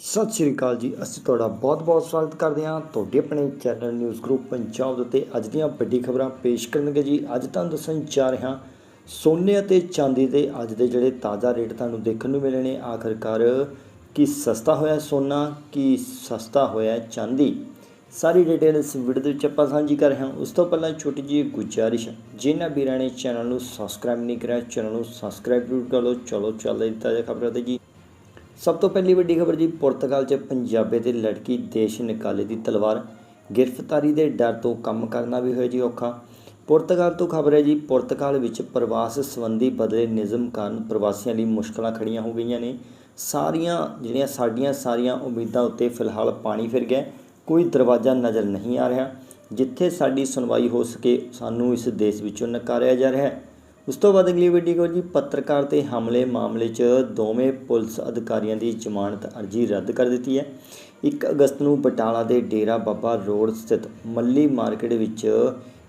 ਸਤਿ ਸ਼੍ਰੀ ਅਕਾਲ ਜੀ। ਅਸੀਂ ਤੁਹਾਡਾ ਬਹੁਤ-ਬਹੁਤ ਸਵਾਗਤ ਕਰਦੇ ਹਾਂ। ਤੁਹਾਡੇ ਆਪਣੇ ਚੈਨਲ ਨਿਊਜ਼ ਗਰੁੱਪ ਪੰਜਾਬ ਦੇ ਉੱਤੇ ਅੱਜ ਦੀਆਂ ਵੱਡੀ ਖਬਰਾਂ ਪੇਸ਼ ਕਰਨਗੇ ਜੀ। ਅੱਜ ਤੁਹਾਨੂੰ ਦੱਸਣ ਜਾ ਰਿਹਾ, ਸੋਨੇ ਅਤੇ ਚਾਂਦੀ ਦੇ ਅੱਜ ਦੇ ਜਿਹੜੇ ਤਾਜ਼ਾ ਰੇਟ ਤੁਹਾਨੂੰ ਦੇਖਣ ਨੂੰ ਮਿਲੇ ਨੇ। ਆਖਰਕਾਰ ਕੀ ਸਸਤਾ ਹੋਇਆ ਸੋਨਾ, ਕੀ ਸਸਤਾ ਹੋਇਆ ਚਾਂਦੀ? ਸਾਰੀ ਡਿਟੇਲ ਇਸ ਵੀਡੀਓ ਦੇ ਵਿੱਚ ਆਪਾਂ ਸਾਂਝੀ ਕਰ ਰਹੇ ਹਾਂ। ਉਸ ਤੋਂ ਪਹਿਲਾਂ ਛੋਟੀ ਜਿਹੀ ਗੁਜ਼ਾਰਿਸ਼। ਜਿਨ੍ਹਾਂ ਵੀਰਾਂ ਨੇ ਚੈਨਲ ਨੂੰ ਸਬਸਕ੍ਰਾਈਬ ਨਹੀਂ ਕਰਿਆ, ਚੈਨਲ ਨੂੰ ਸਬਸਕ੍ਰਾਈਬ ਜ਼ਰੂਰ ਕਰ ਲਓ। ਚਲੋ, ਚੱਲਦੇ ਤਾਜ਼ਾ ਖਬਰਾਂ ਤੇ ਜੀ। ਸਭ ਤੋਂ ਪਹਿਲੀ ਵੱਡੀ ਖਬਰ ਜੀ, ਪੁਰਤਗਾਲ 'ਚ ਪੰਜਾਬੇ ਦੀ ਲੜਕੀ ਦੇਸ਼ ਨਿਕਾਲੇ ਦੀ ਤਲਵਾਰ ਗ੍ਰਿਫਤਾਰੀ ਦੇ ਡਰ ਤੋਂ ਕੰਮ ਕਰਨਾ ਵੀ ਹੋਇਆ ਜੀ ਔਖਾ। ਪੁਰਤਗਾਲ ਤੋਂ ਖਬਰ ਹੈ ਜੀ, ਪੁਰਤਗਾਲ ਵਿੱਚ ਪ੍ਰਵਾਸ ਸੰਬੰਧੀ ਬਦਲੇ ਨਿਯਮ ਕਾਰਨ ਪ੍ਰਵਾਸੀਆਂ ਲਈ ਮੁਸ਼ਕਲਾਂ ਖੜੀਆਂ ਹੋ ਗਈਆਂ ਨੇ। ਸਾਰੀਆਂ ਜਿਹੜੀਆਂ ਸਾਡੀਆਂ ਸਾਰੀਆਂ ਉਮੀਦਾਂ ਉੱਤੇ ਫਿਲਹਾਲ ਪਾਣੀ ਫਿਰ ਗਿਆ, ਕੋਈ ਦਰਵਾਜ਼ਾ ਨਜ਼ਰ ਨਹੀਂ ਆ ਰਿਹਾ। ਜਿੱਥੇ ਸਾਡੀ ਸੁਣਵਾਈ ਹੋ ਸਕੇ, ਸਾਨੂੰ ਇਸ ਦੇਸ਼ ਵਿੱਚੋਂ ਨਕਾਰਿਆ ਜਾ ਰਿਹਾ ਹੈ। ਉਸ ਤੋਂ ਬਾਅਦ ਅਗਲੀ ਵੀਡੀਓ ਕੋ ਜੀ, ਪੱਤਰਕਾਰ ਤੇ ਹਮਲੇ ਮਾਮਲੇ 'ਚ ਦੋਵੇਂ ਪੁਲਿਸ ਅਧਿਕਾਰੀਆਂ ਦੀ ਜ਼ਮਾਨਤ ਅਰਜ਼ੀ ਰੱਦ ਕਰ ਦਿੱਤੀ ਹੈ। 1 ਅਗਸਤ ਨੂੰ ਬਟਾਲਾ ਦੇ ਡੇਰਾ ਬਾਬਾ ਰੋਡ ਸਥਿਤ ਮੱਲੀ ਮਾਰਕੀਟ ਵਿੱਚ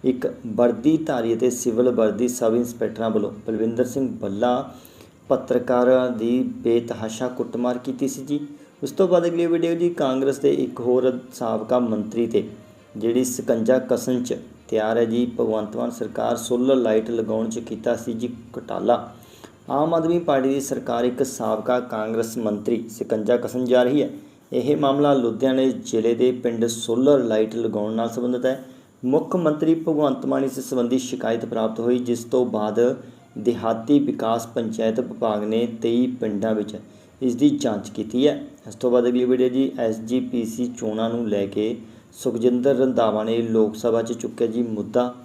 ਇੱਕ ਵਰਦੀਧਾਰੀ ਅਤੇ ਸਿਵਲ ਵਰਦੀ ਸਬ ਇੰਸਪੈਕਟਰਾਂ ਵੱਲੋਂ ਬਲਵਿੰਦਰ ਸਿੰਘ ਬੱਲਾ ਪੱਤਰਕਾਰਾਂ ਦੀ ਬੇਤਹਾਸ਼ਾ ਕੁੱਟਮਾਰ ਕੀਤੀ ਸੀ ਜੀ। ਉਸ ਤੋਂ ਬਾਅਦ ਅਗਲੀ ਵੀਡੀਓ ਜੀ, ਕਾਂਗਰਸ ਦੇ ਇੱਕ ਹੋਰ ਸਾਬਕਾ ਮੰਤਰੀ ਤੇ, ਜਿਹੜੀ ਸਕੰਜਾ ਕਸਨ ਚ ਤਿਆਰ ਹੈ ਜੀ। ਭਗਵੰਤ ਮਾਨ ਸਰਕਾਰ ਸੋਲਰ ਲਾਈਟ ਲਗਾਉਣ ਚ ਕੀਤਾ ਸੀ ਜੀ ਘਟਾਲਾ। ਆਮ ਆਦਮੀ ਪਾਰਟੀ ਦੀ ਸਰਕਾਰ ਇੱਕ ਸਾਬਕਾ ਕਾਂਗਰਸ ਮੰਤਰੀ ਸਿਕੰਜਾ ਕਸਨ ਜਾ ਰਹੀ ਹੈ। ਇਹ ਮਾਮਲਾ ਲੁਧਿਆਣੇ ਜ਼ਿਲ੍ਹੇ ਦੇ ਪਿੰਡ ਸੋਲਰ ਲਾਈਟ ਲਗਾਉਣ ਨਾਲ ਸੰਬੰਧਿਤ ਹੈ। ਮੁੱਖ ਮੰਤਰੀ ਭਗਵੰਤ ਮਾਨ ਇਸ ਸੰਬੰਧੀ ਸ਼ਿਕਾਇਤ ਪ੍ਰਾਪਤ ਹੋਈ, ਜਿਸ ਤੋਂ ਬਾਅਦ ਦਿਹਾਤੀ ਵਿਕਾਸ ਪੰਚਾਇਤ ਵਿਭਾਗ ਨੇ 23 ਪਿੰਡਾਂ ਵਿੱਚ ਇਸ ਦੀ ਜਾਂਚ ਕੀਤੀ ਹੈ। ਇਸ ਤੋਂ ਬਾਅਦ ਅਗਲੀ ਵੀਡੀਓ ਜੀ ਐਸਜੀਪੀਸੀ ਚੋਣਾਂ ਨੂੰ ਲੈ ਕੇ ਸੁਖਜਿੰਦਰ ਰੰਧਾਵਾ ਨੇ ਲੋਕ ਸਭਾ 'ਚ ਚੁੱਕਿਆ ਜੀ ਮੁੱਦਾ।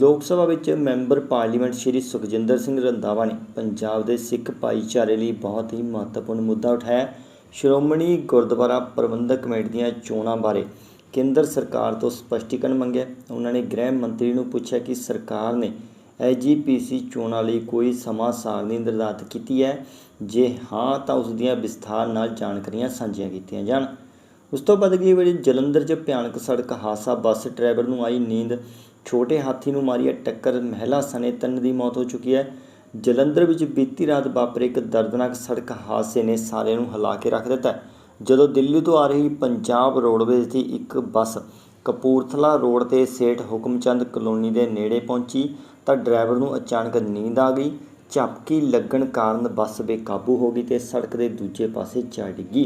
ਲੋਕ ਸਭਾ ਵਿੱਚ ਮੈਂਬਰ ਪਾਰਲੀਮੈਂਟ ਸ਼੍ਰੀ ਸੁਖਜਿੰਦਰ ਸਿੰਘ ਰੰਧਾਵਾ ਨੇ ਪੰਜਾਬ ਦੇ ਸਿੱਖ ਭਾਈਚਾਰੇ ਲਈ ਬਹੁਤ ਹੀ ਮਹੱਤਵਪੂਰਨ ਮੁੱਦਾ ਉਠਾਇਆ। ਸ਼੍ਰੋਮਣੀ ਗੁਰਦੁਆਰਾ ਪ੍ਰਬੰਧਕ ਕਮੇਟੀ ਦੀਆਂ ਚੋਣਾਂ ਬਾਰੇ ਕੇਂਦਰ ਸਰਕਾਰ ਤੋਂ ਸਪਸ਼ਟੀਕਰਨ ਮੰਗਿਆ। ਉਹਨਾਂ ਨੇ ਗ੍ਰਹਿ ਮੰਤਰੀ ਨੂੰ ਪੁੱਛਿਆ ਕਿ ਸਰਕਾਰ ਨੇ ਐਜੀਪੀਸੀ ਚੋਣਾਂ ਲਈ ਕੋਈ ਸਮਾਂ ਸਾਰਣੀ ਨਿਰਧਾਰਤ ਕੀਤੀ ਹੈ। ਜੇ ਹਾਂ ਤਾਂ ਉਸ ਦੀਆਂ ਵਿਸਥਾਰ ਨਾਲ ਜਾਣਕਾਰੀਆਂ ਸਾਂਝੀਆਂ ਕੀਤੀਆਂ ਜਾਣ। ਉਸ ਤੋਂ ਬਾਅਦ ਅਗਲੀ ਵਾਰੀ ਜਲੰਧਰ 'ਚ ਭਿਆਨਕ ਸੜਕ ਹਾਦਸਾ। ਬੱਸ ਡਰਾਈਵਰ ਨੂੰ ਆਈ ਨੀਂਦ। ਛੋਟੇ ਹਾਥੀ ਨੂੰ ਮਾਰੀ ਟੱਕਰ। ਮਹਿਲਾ ਸਣੇ ਤਿੰਨ ਦੀ ਮੌਤ ਹੋ ਚੁੱਕੀ ਹੈ। ਜਲੰਧਰ ਵਿੱਚ ਬੀਤੀ ਰਾਤ ਵਾਪਰੇ ਇੱਕ ਦਰਦਨਾਕ ਸੜਕ ਹਾਦਸੇ ਨੇ ਸਾਰਿਆਂ ਨੂੰ ਹਿਲਾ ਕੇ ਰੱਖ ਦਿੱਤਾ। ਜਦੋਂ ਦਿੱਲੀ ਤੋਂ ਆ ਰਹੀ ਪੰਜਾਬ ਰੋਡਵੇਜ਼ ਦੀ ਇੱਕ ਬੱਸ ਕਪੂਰਥਲਾ ਰੋਡ ਤੇ ਸੇਠ ਹੁਕਮਚੰਦ ਕਲੋਨੀ ਦੇ ਨੇੜੇ ਪਹੁੰਚੀ, ਤਾਂ ਡਰਾਈਵਰ ਨੂੰ ਅਚਾਨਕ ਨੀਂਦ ਆ ਗਈ। ਝਪਕੀ ਲੱਗਣ ਕਾਰਨ ਬੱਸ ਬੇਕਾਬੂ ਹੋ ਗਈ ਤੇ ਸੜਕ ਦੇ ਦੂਜੇ ਪਾਸੇ ਜਾ ਡਿੱਗੀ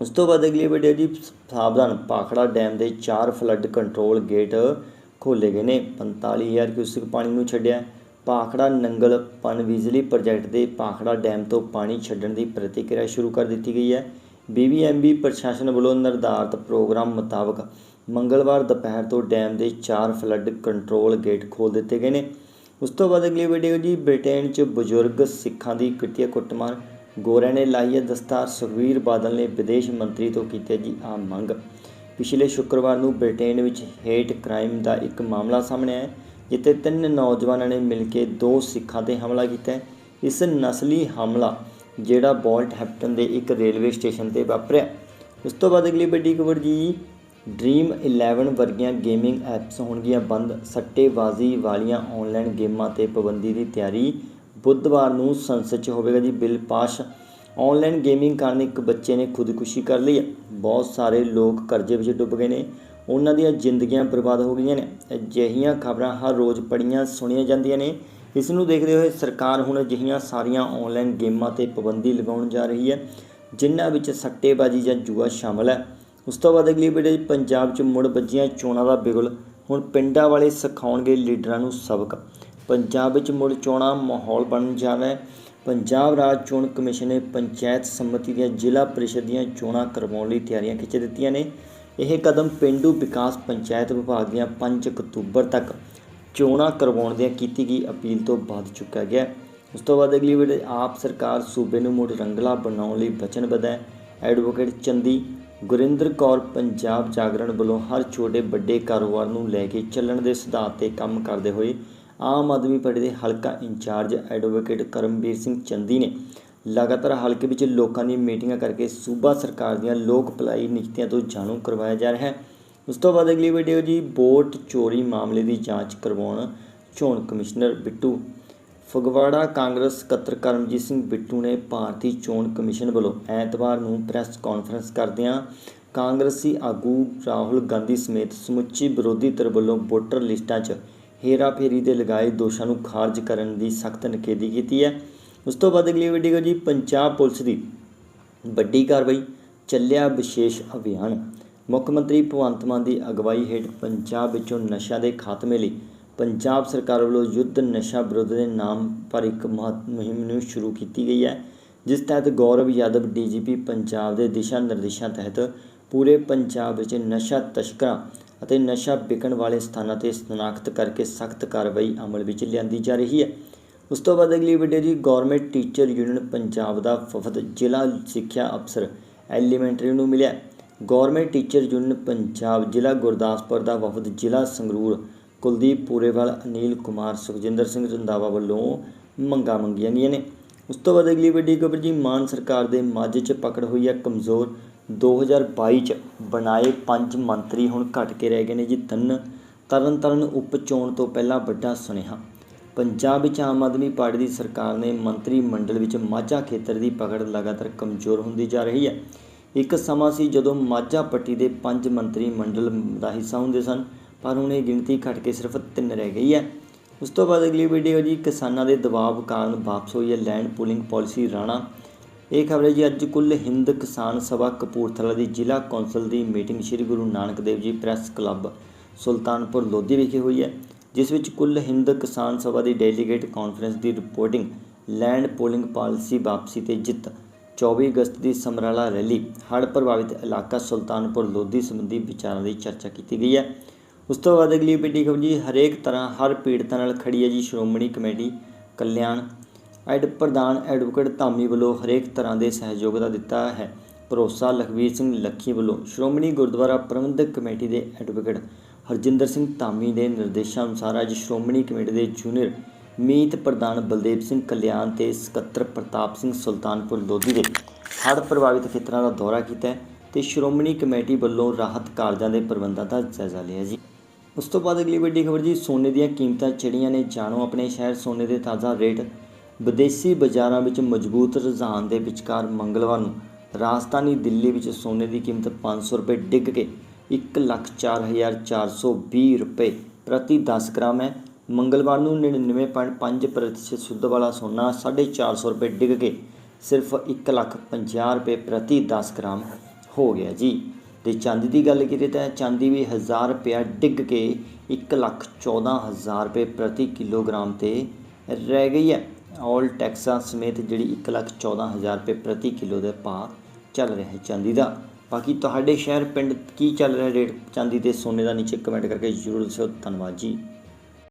ਉਸ ਤੋਂ ਬਾਅਦ ਅਗਲੀ ਵੀਡੀਓ ਜੀ, ਸਾਵਧਾਨ ਪਾਖੜਾ ਡੈਮ ਦੇ ਚਾਰ ਫਲੱਡ ਕੰਟਰੋਲ ਗੇਟ ਖੋਲੇ ਗਏ ਨੇ। 45000 ਕਿਊਸਿਕ ਪਾਣੀ ਨੂੰ ਛੱਡਿਆ। ਪਾਖੜਾ ਨੰਗਲ ਪਨ ਬਿਜਲੀ ਪ੍ਰੋਜੈਕਟ ਦੇ ਪਾਖੜਾ ਡੈਮ ਤੋਂ ਪਾਣੀ ਛੱਡਣ ਦੀ ਪ੍ਰਤੀਕਿਰਿਆ ਸ਼ੁਰੂ ਕਰ ਦਿੱਤੀ ਗਈ ਹੈ। ਬੀਬੀਐਮਬੀ ਪ੍ਰਸ਼ਾਸਨ ਵੱਲੋਂ ਨਿਰਧਾਰਤ ਪ੍ਰੋਗਰਾਮ ਮੁਤਾਬਕ ਮੰਗਲਵਾਰ ਦੁਪਹਿਰ ਤੋਂ ਡੈਮ ਦੇ ਚਾਰ ਫਲੱਡ ਕੰਟਰੋਲ ਗੇਟ ਖੋਲ ਦਿੱਤੇ ਗਏ ਨੇ। ਉਸ ਤੋਂ ਬਾਅਦ ਅਗਲੀ ਵੀਡੀਓ ਜੀ, ਬ੍ਰਿਟੇਨ 'ਚ ਬਜ਼ੁਰਗ ਸਿੱਖਾਂ ਦੀ ਕਿੱਟੀਆ ਕੁੱਟਮਾਰ ਗੋਰਿਆਂ ਨੇ ਲਾਈ ਹੈ ਦਸਤਾਰ ਸੁਖਵੀਰ ਬਾਦਲ ਨੇ ਵਿਦੇਸ਼ ਮੰਤਰੀ ਤੋਂ ਕੀਤੀ ਜੀ ਆ ਮੰਗ। ਪਿਛਲੇ ਸ਼ੁੱਕਰਵਾਰ ਨੂੰ ਬ੍ਰਿਟੇਨ ਵਿੱਚ ਹੇਟ ਕ੍ਰਾਈਮ ਦਾ ਇੱਕ ਮਾਮਲਾ ਸਾਹਮਣੇ ਆਇਆ, ਜਿੱਥੇ ਤਿੰਨ ਨੌਜਵਾਨਾਂ ਨੇ ਮਿਲ ਕੇ ਦੋ ਸਿੱਖਾਂ ਤੇ ਹਮਲਾ ਕੀਤਾ ਇਸ ਨਸਲੀ ਹਮਲਾ, ਜਿਹੜਾ ਬੋਲਟ ਹੈਪਟਨ ਦੇ ਇੱਕ ਰੇਲਵੇ ਸਟੇਸ਼ਨ ਤੇ ਵਾਪਰਿਆ। ਉਸ ਤੋਂ ਬਾਅਦ ਅਗਲੀ ਵੱਡੀ ਖਬਰ ਜੀ, ਡ੍ਰੀਮ 11 ਵਰਗੀਆਂ ਗੇਮਿੰਗ ਐਪਸ ਹੋਣਗੀਆਂ ਬੰਦ। ਸੱਟੇਬਾਜ਼ੀ ਵਾਲੀਆਂ ਆਨਲਾਈਨ ਗੇਮਾਂ ਤੇ ਪਾਬੰਦੀ ਦੀ ਤਿਆਰੀ ਬੁੱਧਵਾਰ ਨੂੰ ਸੰਸਦ 'ਚ ਹੋਵੇਗਾ ਜੀ ਬਿੱਲ ਪਾਸ। ਆਨਲਾਈਨ ਗੇਮਿੰਗ ਕਾਰਨ ਇੱਕ ਬੱਚੇ ਨੇ ਖੁਦਕੁਸ਼ੀ ਕਰ ਲਈ। ਹੈ ਬਹੁਤ ਸਾਰੇ ਲੋਕ ਕਰਜ਼ੇ ਵਿੱਚ ਡੁੱਬ ਗਏ ਨੇ। ਉਹਨਾਂ ਦੀਆਂ ਜ਼ਿੰਦਗੀਆਂ ਬਰਬਾਦ ਹੋ ਗਈਆਂ ਨੇ। ਅਜਿਹੀਆਂ ਖਬਰਾਂ ਹਰ ਰੋਜ਼ ਪੜੀਆਂ ਸੁਣੀਆਂ ਜਾਂਦੀਆਂ ਨੇ। ਇਸ ਨੂੰ ਦੇਖਦੇ ਹੋਏ ਸਰਕਾਰ ਹੁਣ ਅਜਿਹੀਆਂ ਸਾਰੀਆਂ ਆਨਲਾਈਨ ਗੇਮਾਂ ਤੇ ਪਾਬੰਦੀ ਲਗਾਉਣ ਜਾ ਰਹੀ ਹੈ, ਜਿਨ੍ਹਾਂ ਵਿੱਚ ਸੱਟੇਬਾਜ਼ੀ ਜਾਂ ਜੂਆ ਸ਼ਾਮਲ ਹੈ। ਉਸ ਤੋਂ ਬਾਅਦ ਅਗਲੀ ਵੀਡੀਓ ਪੰਜਾਬ 'ਚ ਮੁੜ ਵੱਜੀਆਂ ਚੋਣਾਂ ਦਾ ਬਿਗਲ। ਹੁਣ ਪਿੰਡਾਂ ਵਾਲੇ ਸਿਖਾਉਣਗੇ ਲੀਡਰਾਂ ਨੂੰ ਸਬਕ। ਪੰਜਾਬ ਵਿੱਚ ਮੁੜ ਚੋਣਾਂ ਮਾਹੌਲ ਬਣਨ ਜਾ ਰਿਹਾ ਹੈ। ਪੰਜਾਬ ਰਾਜ ਚੋਣ ਕਮਿਸ਼ਨ ਨੇ ਪੰਚਾਇਤ ਸੰਮਤੀ ਦੀਆਂ ਜ਼ਿਲ੍ਹਾ ਪ੍ਰੀਸ਼ਦ ਦੀਆਂ ਚੋਣਾਂ ਕਰਵਾਉਣ ਲਈ ਤਿਆਰੀਆਂ ਖਿੱਚ ਦਿੱਤੀਆਂ ਨੇ। ਇਹ ਕਦਮ ਪਿੰਡੂ ਵਿਕਾਸ ਪੰਚਾਇਤ ਵਿਭਾਗ ਦੀਆਂ 5 ਅਕਤੂਬਰ ਤੱਕ ਚੋਣਾਂ ਕਰਵਾਉਣ ਦੀ ਕੀਤੀ ਗਈ ਅਪੀਲ ਤੋਂ ਬਾਅਦ ਚੁੱਕਿਆ ਗਿਆ ਉਸ ਤੋਂ ਬਾਅਦ ਅਗਲੀ ਵੀਡੀਓ ਆਪ ਸਰਕਾਰ ਸੂਬੇ ਨੂੰ ਮੁੜ ਰੰਗਲਾ ਬਣਾਉਣ ਲਈ ਵਚਨਬੱਧ ਹੈ। ਐਡਵੋਕੇਟ ਚੰਦੀ ਗੁਰਿੰਦਰ ਕੌਰ ਪੰਜਾਬ ਜਾਗਰਣ ਵੱਲੋਂ ਹਰ ਛੋਟੇ ਵੱਡੇ ਕਾਰੋਬਾਰ ਨੂੰ ਲੈ ਕੇ ਚੱਲਣ ਦੇ ਸਿਧਾਂਤ ਤੇ ਕੰਮ ਕਰਦੇ ਹੋਏ ਆਮ ਆਦਮੀ ਪਾਰਟੀ ਦੇ ਹਲਕਾ in charge advocate Karamvir Singh Chandi ਨੇ ਲਗਾਤਾਰ ਹਲਕੇ ਵਿੱਚ ਲੋਕਾਂ ਦੀ ਮੀਟਿੰਗਾਂ ਕਰਕੇ ਸੂਬਾ ਸਰਕਾਰ ਦੀਆਂ ਲੋਕ ਭਲਾਈ ਨੀਤੀਆਂ ਤੋਂ ਜਾਣੂ ਕਰਵਾਇਆ ਜਾ ਰਿਹਾ ਹੈ। ਉਸ ਤੋਂ ਬਾਅਦ ਅਗਲੀ ਵੀਡੀਓ ਜੀ ਵੋਟ ਚੋਰੀ ਮਾਮਲੇ ਦੀ ਜਾਂਚ ਕਰਵਾਉਣ ਚੋਣ ਕਮਿਸ਼ਨਰ ਬਿੱਟੂ ਫਗਵਾੜਾ ਕਾਂਗਰਸ ਸਕੱਤਰ ਕਰਮਜੀਤ ਸਿੰਘ ਬਿੱਟੂ ਨੇ ਭਾਰਤੀ ਚੋਣ ਕਮਿਸ਼ਨ ਵੱਲੋਂ ਐਤਵਾਰ ਨੂੰ ਪ੍ਰੈਸ ਕਾਨਫਰੰਸ ਕਰਦਿਆਂ ਕਾਂਗਰਸੀ ਆਗੂ ਰਾਹੁਲ ਗਾਂਧੀ ਸਮੇਤ ਸਮੁੱਚੀ ਵਿਰੋਧੀ ਧਿਰ ਵੱਲੋਂ ਵੋਟਰ ਲਿਸਟਾਂ 'ਚ ਹੇਰਾਫੇਰੀ ਦੇ ਲਗਾਏ ਦੋਸ਼ਾਂ ਨੂੰ ਖਾਰਜ ਕਰਨ ਦੀ ਸਖਤ ਨਿਖੇਧੀ ਕੀਤੀ ਹੈ। ਉਸ ਤੋਂ ਬਾਅਦ ਅਗਲੀ ਵੀਡੀਓ ਜੀ, ਪੰਜਾਬ ਪੁਲਿਸ ਦੀ ਵੱਡੀ ਕਾਰਵਾਈ, ਚੱਲਿਆ ਵਿਸ਼ੇਸ਼ ਅਭਿਆਨ। ਮੁੱਖ ਮੰਤਰੀ ਭਗਵੰਤ ਮਾਨ ਦੀ ਅਗਵਾਈ ਹੇਠ ਪੰਜਾਬ ਵਿੱਚੋਂ ਨਸ਼ਾ ਦੇ ਖਾਤਮੇ ਲਈ ਪੰਜਾਬ ਸਰਕਾਰ ਵੱਲੋਂ ਯੁੱਧ ਨਸ਼ਾ ਵਿਰੁੱਧ ਦੇ ਨਾਮ ਪਰ ਇੱਕ ਮਹੱਤ, ਮੁਹਿੰਮ ਨੂੰ ਸ਼ੁਰੂ ਕੀਤੀ ਗਈ ਹੈ। ਜਿਸ ਤਹਿਤ ਗੌਰਵ ਯਾਦਵ ਡੀਜੀਪੀ ਪੰਜਾਬ ਦੇ ਦਿਸ਼ਾ ਨਿਰਦੇਸ਼ਾਂ ਤਹਿਤ ਪੂਰੇ ਪੰਜਾਬ ਵਿੱਚ ਨਸ਼ਾ ਤਸਕਰਾਂ ਅਤੇ ਨਸ਼ਾ ਵਿਕਣ ਵਾਲੇ ਸਥਾਨਾਂ ਤੇ ਸ਼ਨਾਖਤ ਕਰਕੇ ਸਖਤ ਕਾਰਵਾਈ ਅਮਲ ਵਿੱਚ ਲਿਆਂਦੀ ਜਾ ਰਹੀ ਹੈ। ਉਸ ਤੋਂ ਬਾਅਦ ਅਗਲੀ ਵੀਡੀਓ ਜੀ ਗਵਰਨਮੈਂਟ ਟੀਚਰ ਯੂਨੀਅਨ ਪੰਜਾਬ ਦਾ ਵਫਦ ਜ਼ਿਲ੍ਹਾ ਸਿੱਖਿਆ ਅਫਸਰ ਐਲੀਮੈਂਟਰੀ ਨੂੰ ਮਿਲਿਆ। ਗਵਰਨਮੈਂਟ ਟੀਚਰ ਯੂਨੀਅਨ ਪੰਜਾਬ ਜ਼ਿਲ੍ਹਾ ਗੁਰਦਾਸਪੁਰ ਦਾ ਵਫਦ ਜ਼ਿਲ੍ਹਾ ਸੰਗਰੂਰ ਕੁਲਦੀਪ ਪੂਰੇਵਾਲ, ਅਨੀਲ ਕੁਮਾਰ, ਸੁਖਜਿੰਦਰ ਸਿੰਘ ਰੰਧਾਵਾ ਵੱਲੋਂ ਮੰਗਾਂ ਮੰਗੀਆਂ ਗਈਆਂ ਨੇ। ਉਸ ਤੋਂ ਬਾਅਦ ਅਗਲੀ ਵੱਡੀ ਖਬਰ ਜੀ, ਮਾਨ ਸਰਕਾਰ ਦੇ ਮਾਝੇ 'ਚ ਪਕੜ ਹੋਈ ਹੈ ਕਮਜ਼ੋਰ 2022 'ਚ ਬਣਾਏ ਪੰਜ ਮੰਤਰੀ ਹੁਣ ਘਟ ਕੇ ਰਹਿ ਗਏ ਨੇ ਜੀ ਤਿੰਨ। ਤਰਨ ਤਾਰਨ ਉਪ ਚੋਣ ਤੋਂ ਪਹਿਲਾਂ ਵੱਡਾ ਸੁਨੇਹਾ। ਪੰਜਾਬ ਵਿੱਚ ਆਮ ਆਦਮੀ ਪਾਰਟੀ ਦੀ ਸਰਕਾਰ ਨੇ ਮੰਤਰੀ ਮੰਡਲ ਵਿੱਚ ਮਾਝਾ ਖੇਤਰ ਦੀ ਪਕੜ ਲਗਾਤਾਰ ਕਮਜ਼ੋਰ ਹੁੰਦੀ ਜਾ ਰਹੀ ਹੈ। ਇੱਕ ਸਮਾਂ ਸੀ ਜਦੋਂ ਮਾਝਾ ਪੱਟੀ ਦੇ ਪੰਜ ਮੰਤਰੀ ਮੰਡਲ ਦਾ ਹਿੱਸਾ ਹੁੰਦੇ ਸਨ, ਪਰ ਹੁਣ ਇਹ ਗਿਣਤੀ ਘਟ ਕੇ ਸਿਰਫ ਤਿੰਨ ਰਹਿ ਗਈ ਹੈ। ਉਸ ਤੋਂ ਬਾਅਦ ਅਗਲੀ ਵੀਡੀਓ ਜੀ ਕਿਸਾਨਾਂ ਦੇ ਦਬਾਅ ਕਾਰਨ ਵਾਪਸ ਹੋਈ ਹੈ ਲੈਂਡ ਪੂਲਿੰਗ ਪਾਲਿਸੀ ਰਾਣਾ। ਇਹ ਖਬਰ ਹੈ ਜੀ, ਅੱਜ ਕੁੱਲ ਹਿੰਦ ਕਿਸਾਨ ਸਭਾ ਕਪੂਰਥਲਾ ਦੀ ਜ਼ਿਲ੍ਹਾ ਕੌਂਸਲ ਦੀ meeting Sri Guru Nanak Dev ji press club Sultanpur Lodhi ਵਿਖੇ ਹੋਈ ਹੈ, ਜਿਸ ਵਿੱਚ ਕੁੱਲ ਹਿੰਦ ਕਿਸਾਨ ਸਭਾ ਦੀ ਡੈਲੀਗੇਟ ਕਾਨਫਰੰਸ ਦੀ ਰਿਪੋਰਟਿੰਗ, ਲੈਂਡ ਪੋਲਿੰਗ ਪਾਲਿਸੀ ਵਾਪਸੀ ਤੇ ਜਿੱਤ 24 ਅਗਸਤ ਦੀ ਸਮਰਾਲਾ ਰੈਲੀ, ਹੜ੍ਹ ਪ੍ਰਭਾਵਿਤ ਇਲਾਕਾ ਸੁਲਤਾਨਪੁਰ ਲੋਧੀ ਸੰਬੰਧੀ ਵਿਚਾਰਾਂ ਦੀ ਚਰਚਾ ਕੀਤੀ ਗਈ ਹੈ। ਉਸ ਤੋਂ ਬਾਅਦ ਅਗਲੀ ਵੱਡੀ ਖਬਰ ਜੀ, ਹਰੇਕ ਤਰ੍ਹਾਂ ਹਰ ਪੀੜਤਾਂ ਨਾਲ ਖੜੀ ਹੈ ਜੀ ਸ਼੍ਰੋਮਣੀ ਕਮੇਟੀ ਕਲਿਆਣ ਐਡ ਪ੍ਰਧਾਨ ਐਡਵੋਕੇਟ ਧਾਮੀ ਵੱਲੋਂ ਹਰੇਕ ਤਰ੍ਹਾਂ ਦੇ ਸਹਿਯੋਗ ਦਾ ਦਿੱਤਾ ਹੈ। ਭਰੋਸਾ ਲਖਵੀਰ ਸਿੰਘ ਲੱਖੀ ਵੱਲੋਂ ਸ਼੍ਰੋਮਣੀ ਗੁਰਦੁਆਰਾ ਪ੍ਰਬੰਧਕ ਕਮੇਟੀ ਦੇ ਐਡਵੋਕੇਟ ਹਰਜਿੰਦਰ ਸਿੰਘ ਧਾਮੀ ਦੇ ਨਿਰਦੇਸ਼ਾਂ ਅਨੁਸਾਰ ਅੱਜ ਸ਼੍ਰੋਮਣੀ ਕਮੇਟੀ ਦੇ ਜੂਨੀਅਰ ਮੀਤ ਪ੍ਰਧਾਨ ਬਲਦੇਵ ਸਿੰਘ ਕਲਿਆਣ ਤੇ ਸਕੱਤਰ ਪ੍ਰਤਾਪ ਸਿੰਘ ਸੁਲਤਾਨਪੁਰ ਲੋਧੀ ਦੇ ਹੜ੍ਹ ਪ੍ਰਭਾਵਿਤ ਖੇਤਰਾਂ ਦਾ ਦੌਰਾ ਕੀਤਾ ਹੈ ਤੇ ਸ਼੍ਰੋਮਣੀ ਕਮੇਟੀ ਵੱਲੋਂ ਰਾਹਤ ਕਾਰਜਾਂ ਦੇ ਪ੍ਰਬੰਧਾਂ ਦਾ ਜਾਇਜ਼ਾ ਲਿਆ ਜੀ। ਉਸ ਤੋਂ ਬਾਅਦ ਅਗਲੀ ਵੱਡੀ ਖਬਰ ਜੀ, ਸੋਨੇ ਦੀਆਂ ਕੀਮਤਾਂ ਚੜੀਆਂ ਨੇ। ਜਾਣੋ, ਆਪਣੇ ਸ਼ਹਿਰ ਸੋਨੇ ਦੇ ਤਾਜ਼ਾ ਰੇਟ ਵਿਦੇਸ਼ੀ ਬਾਜ਼ਾਰਾਂ ਵਿੱਚ ਮਜ਼ਬੂਤ ਰੁਝਾਨ ਦੇ ਵਿਚਕਾਰ ਮੰਗਲਵਾਰ ਨੂੰ ਰਾਜਧਾਨੀ ਦਿੱਲੀ ਵਿੱਚ ਸੋਨੇ ਦੀ ਕੀਮਤ 500 ਰੁਪਏ ਡਿੱਗ ਕੇ 104420 ਰੁਪਏ ਪ੍ਰਤੀ 10 ਗ੍ਰਾਮ ਹੈ। ਮੰਗਲਵਾਰ ਨੂੰ 99.5% ਸ਼ੁੱਧ ਵਾਲਾ ਸੋਨਾ 450 ਰੁਪਏ ਡਿੱਗ ਕੇ ਸਿਰਫ 1,50 ਰੁਪਏ ਪ੍ਰਤੀ 10 ਗ੍ਰਾਮ ਹੋ ਗਿਆ ਜੀ। ਤੇ ਚਾਂਦੀ ਦੀ ਗੱਲ ਕੀਤੀ ਤਾਂ ਚਾਂਦੀ ਵੀ 1000 ਰੁਪਇਆ ਡਿੱਗ ਕੇ 114000 ਰੁਪਏ ਪ੍ਰਤੀ ਕਿਲੋਗ੍ਰਾਮ ਤੇ ਰਹਿ ਗਈ ਹੈ। ਆਲ ਟੈਕਸਾਂ ਸਮੇਤ ਜਿਹੜੀ 114000 ਰੁਪਏ ਪ੍ਰਤੀ ਕਿਲੋ ਦੇ ਭਾਅ ਚੱਲ ਰਿਹਾ ਹੈ ਚਾਂਦੀ ਦਾ। ਬਾਕੀ ਤੁਹਾਡੇ ਸ਼ਹਿਰ ਪਿੰਡ ਕੀ ਚੱਲ ਰਿਹਾ ਰੇਟ? ਚਾਂਦੀ ਤੇ ਸੋਨੇ ਦਾ ਨੀਚੇ ਕਮੈਂਟ ਕਰਕੇ ਜ਼ਰੂਰ ਦੱਸੋ ਧੰਨਵਾਦ ਜੀ।